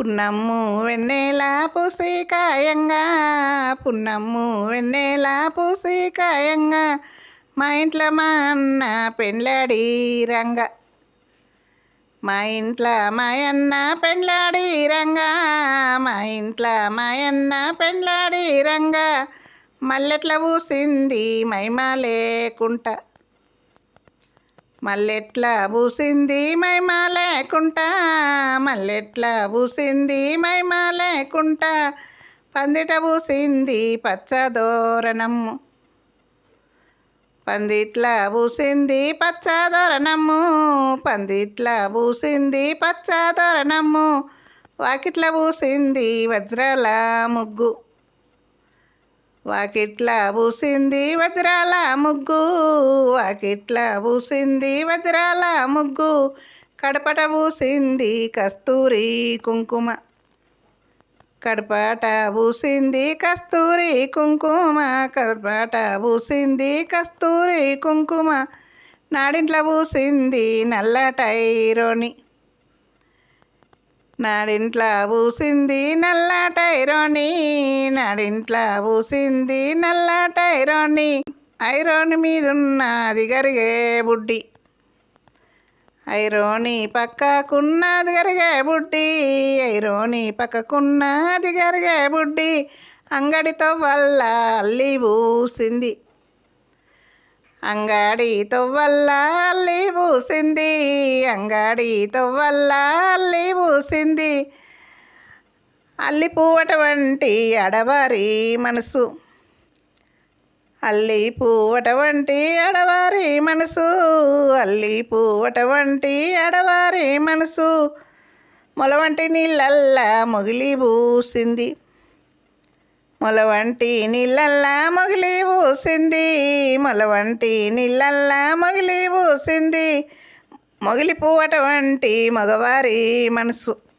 పున్నమ్ము వెన్నెల పూసికాయంగా పున్నమ్ము వెన్నెల పూసికాయంగా మా ఇంట్లో మా అన్న పెండ్లాడి రంగ. మా ఇంట్లో మా అన్న పెండ్లాడి రంగా మా ఇంట్లో మా అన్న పెండ్లాడి రంగా. మల్లెట్ల పూసింది మైమా లేకుంటా. మల్లెట్లా పూసింది మైమా లేకుంటా మల్లెట్ల పూసింది మైమా లేకుంటా పందిట పూసింది పచ్చదోరణము పందిట్లా పూసింది పచ్చదోరణము పందిట్ల పూసింది పచ్చదోరణము వాకిట్ల పూసింది వజ్రాల ముగ్గు. వాకిట్ల పూసింది వజ్రాల ముగ్గు వాకిట్ల పూసింది వజ్రాల ముగ్గు కడపట పూసింది కస్తూరి కుంకుమ. కడపట పూసింది కస్తూరి కుంకుమ కడపట పూసింది కస్తూరి కుంకుమ. నాడింట్ల పూసింది నల్లటైరోని. నాడింట్ల పూసింది నల్ల టైరోని నాడింట్లో పూసింది నల్ల టైరోని ఐరోని మీదున్నది గరిగే బుడ్డి. ఐరోని పక్కకున్నది గరిగే బుడ్డి ఐరోని పక్కకున్నది గరిగే బుడ్డి అంగడితో వల్ల అల్లి పూసింది అంగాడితో వల్ల అల్లి పూసింది అంగాడితో వల్ల అల్లి పూసింది అల్లి వంటి అడవారి మనసు. అల్లి పువ్వటువంటి అడవారి మనసు. అల్లి పువ్వటువంటి అడవారి మనసు. మొలవంటి నీళ్ళల్లా మొగిలి పూసింది మొలవంటి నీళ్ళల్లా మొగిలి పూసింది మొలవంటి నీళ్ళల్లా మొగిలి పూసింది మొగిలి పువ్వటువంటి మగవారి మనసు.